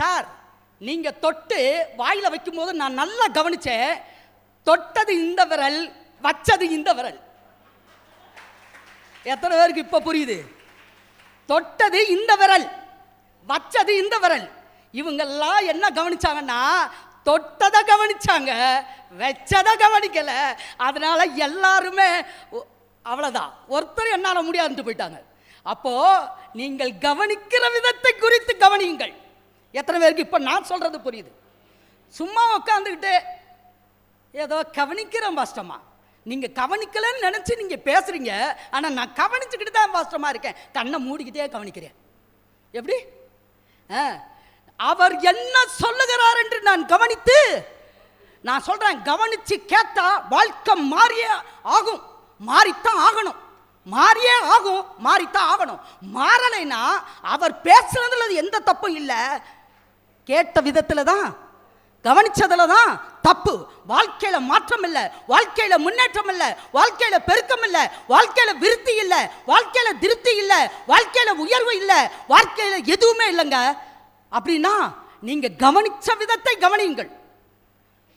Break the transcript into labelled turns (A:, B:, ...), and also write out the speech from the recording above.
A: Sir நீங்கள் தொட்டு வாயில் வைக்கும்போது நான் நல்லா கவனித்தேன் தொட்டது இந்த விரல் வச்சது இந்த விரல். எத்தனை பேருக்கு இப்போ புரியுது? தொட்டது இந்த விரல் வச்சது இந்த விரல். இவங்கெல்லாம் என்ன கவனிச்சாங்கன்னா தொட்டதை கவனிச்சாங்க வச்சதை கவனிக்கலை. அதனால எல்லாருமே அவ்வளோதான் ஒருத்தர் என்னால் முடியாதுன்ட்டு போயிட்டாங்க. அப்போ நீங்கள் கவனிக்கிற விதத்தை குறித்து கவனியுங்கள். எத்தனை பேருக்கு இப்போ நான் சொல்கிறது புரியுது. சும்மா உட்காந்துக்கிட்டு ஏதோ கவனிக்கிறேன் பாஸ்டமா நீங்கள் கவனிக்கலன்னு நினச்சி நீங்கள் பேசுகிறீங்க ஆனால் நான் கவனிச்சுக்கிட்டு தான் பாஸ்டமா இருக்கேன். கண்ணை மூடிக்கிட்டே கவனிக்கிறேன். எப்படி? ஆ, அவர் என்ன சொல்லுகிறார் என்று நான் கவனித்து நான் சொல்கிறேன் கவனிச்சு கேட்டா வாழ்க்கை மாறியே ஆகும். மாறித்தான் ஆகணும். மாறியே ஆகும் மாறித்தான் ஆகணும். மாறலைன்னா அவர் பேசுனதுல எந்த தப்பும் இல்லை. கேட்ட விதத்தில் தான் கவனிச்சதில் தான் தப்பு. வாழ்க்கையில் மாற்றம் இல்லை வாழ்க்கையில் முன்னேற்றம் இல்லை வாழ்க்கையில் பெருக்கம் இல்லை வாழ்க்கையில் விருத்தி இல்லை வாழ்க்கையில் திருப்தி இல்லை வாழ்க்கையில் உயர்வு இல்லை வாழ்க்கையில் எதுவுமே இல்லைங்க. அப்படின்னா நீங்கள் கவனித்த விதத்தை கவனியுங்கள்.